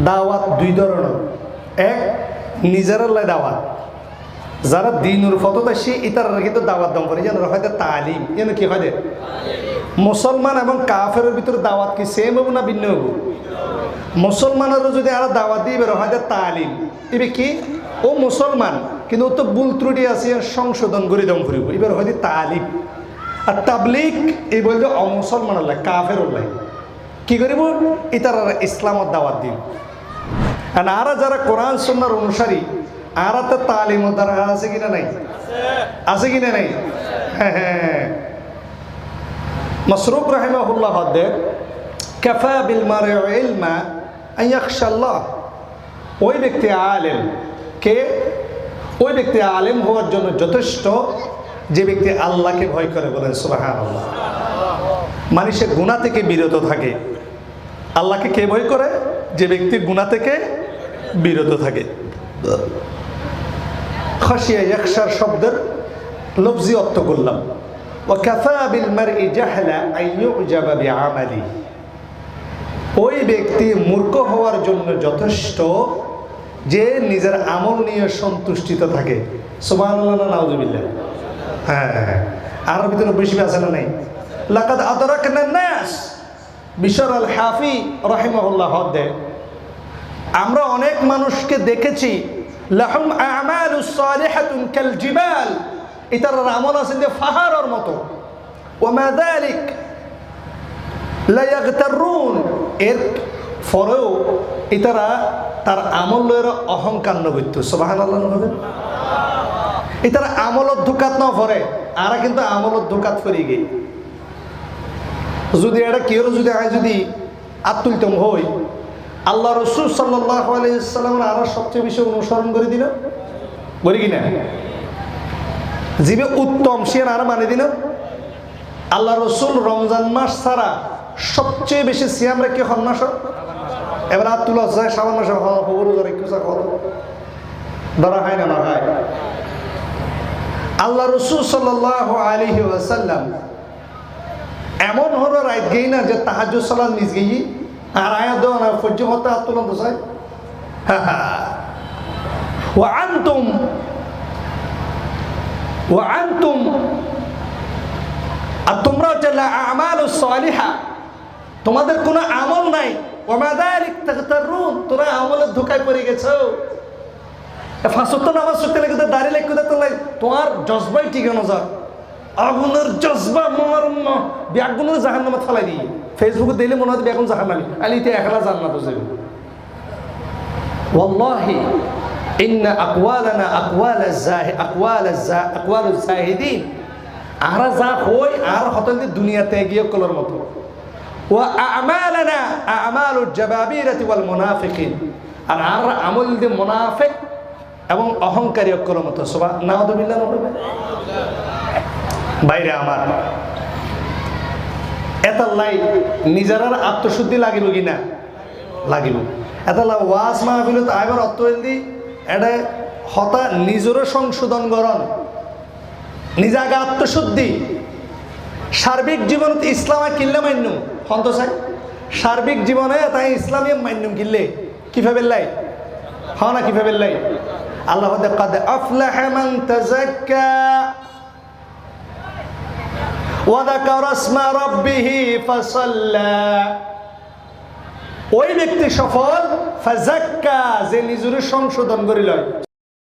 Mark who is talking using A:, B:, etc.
A: দাওয়াত দুই ধরনের। এক, নিজের দাওয়াত। যারা দিনুর ফতত আসি ইতারা কিন্তু দাওয়াত দম করে। যেন হয়তো তালিম। যেন কি হয় মুসলমান এবং কাফের ভিতরে দাওয়াত কি সেম হব না ভিন্ন হব? মুসলমানেরও যদি আর দাওয়াত দিয়ে বেরো, হয় তালিম। এবার কি? ও মুসলমান, কিন্তু তো ভুল ত্রুটি আছে, সংশোধন করে দম করিব এবার হয়তো তালিম। আর তাবলিক এই বলতে অমুসলমান আল্লাহ কাফের আল্লাহ কি করিব? ইতারা ইসলামত দাওয়াত দিন আর আরা যারা কোরআন সন্ন্যার অনুসারী, আরা তো তালিম দ্বারা আছে কিনা নাই? আছে কিনা নাই? হ্যাঁ হ্যাঁ মসরুক রাহিমাহুল্লাহ হদ্দে কাফা বিল মারে ওই ব্যক্তি আলেম। কে? ওই ব্যক্তি আলেম হওয়ার জন্য যথেষ্ট, যে ব্যক্তি আল্লাহকে ভয় করে বলেন সুবাহান আল্লাহ মানে সে গুণা থেকে বিরত থাকে। আল্লাহকে কে ভয় করে? যে ব্যক্তি গুণা থেকে বিরত থাকে। খাসিয়া ইয়াকশার শব্দের লফজি অর্থ করলাম। কাফা বিল মারই জাহলা আইয়ুজাবা বিআমালি। ওই ব্যক্তি মূর্খ হওয়ার জন্য যথেষ্ট যে নিজের আমল নিয়ে সন্তুষ্টিত থাকে। সুবহানাল্লাহ নাউজুবিল্লাহ? হ্যাঁ হ্যাঁ আর ভিতরে বেশি আছে না নাই? লাকাদ আদরাকনা নাস। বিশর আল হাফি রাহিমাহুল্লাহ হদ্দে। আমরা অনেক মানুষকে দেখেছি, লাহুম আমালু সালিহাতুন কাল জিবাল এটার আমল আছে যে পাহাড়ের মতো। ওমা যালিক লা ইয়াগতারুন, এর পরেও এটারা তার আমল লয়ের অহংকার নবৃত্ত সুবহানাল্লাহ হবে এটারা আমলত ধোকাত ন পরে আরা কিন্তু আমলত ধোকাত ফরি গে যদি এটা কেউ যদি আয় যদি আত্মুলতম হই আল্লাহ রসুল সাল্লাহ আলাইসাল্লামের আরও সবচেয়ে বেশি অনুসরণ করে দিল। করি কিনা জীবে উত্তম সে আর মানে দিল। আল্লাহ রসুল রমজান মাস ছাড়া সবচেয়ে বেশি সিয়াম রেখে হন মাস। এবার আর তুলা যায় সাবান মাসে ধরা হয় না না হয়। আল্লাহ রসুল সাল্লাহ আলহি রাত গেই না যে তাহাজ সালাম নিজ গেই আর আয়া দেওয়া না, ফজ্জ হতে তো চাই ও আনতুম ও আনতুম, আর তোমরা হচ্ছে আমাল সালিহা, তোমাদের কোনো আমল নাই। ওমাদালিক তাকতারুন তোরা আমলের ধোকায় পড়ে গেছো। ফাঁসত্ব নামাজ সত্যি লাগে দাঁড়িয়ে লেখতে তো তোমার জজবাই ঠিকানো যা। আগুনের জজবা মার ব্যাগুনের জাহান নামা থালাই দিয়ে ফেসবুকে দিলে মনে হয় ব্যাগুন জাহান নামি আলি ইতে একলা জান্নাত যাবে। ওয়াল্লাহি ইন্না আকওয়ালানা আকওয়াল যাহি আকওয়াল আকওয়াল যাহিদিন আর যা হই আর হতেন দুনিয়াতে গিয়ে কলর মতো। ওয়া আমালানা আমালুল জাবাবিরাতি ওয়াল মুনাফিকিন। আর আর আমল দে মুনাফিক এবং অহংকারী অকলমত সবা নাউদুবিল্লাহ নবী বাইরে আমার। এতাল্লাই নিজের আত্মশুদ্ধি লাগিব কি না? লাগিব এতাল্লা ওয়াজ মাহফিলত আইবার অর্থ এটা হতা নিজেরও সংশোধন করণ নিজাগে আত্মশুদ্ধি। সার্বিক জীবনত ইসলামে কিনলে মান্য হন্ত চাই। সার্বিক জীবনে তাই ইসলামী মান্য কিনলে কীভাবে লাই? হ না কীভাবে লাই? আল্লাহ কাদ আফলাহ ওয়াদাকার আসমা রব্বিহি ফাসাল্লা। ওই ব্যক্তি সফল ফাজাক্কা যে নিজের সংশোধন করিল।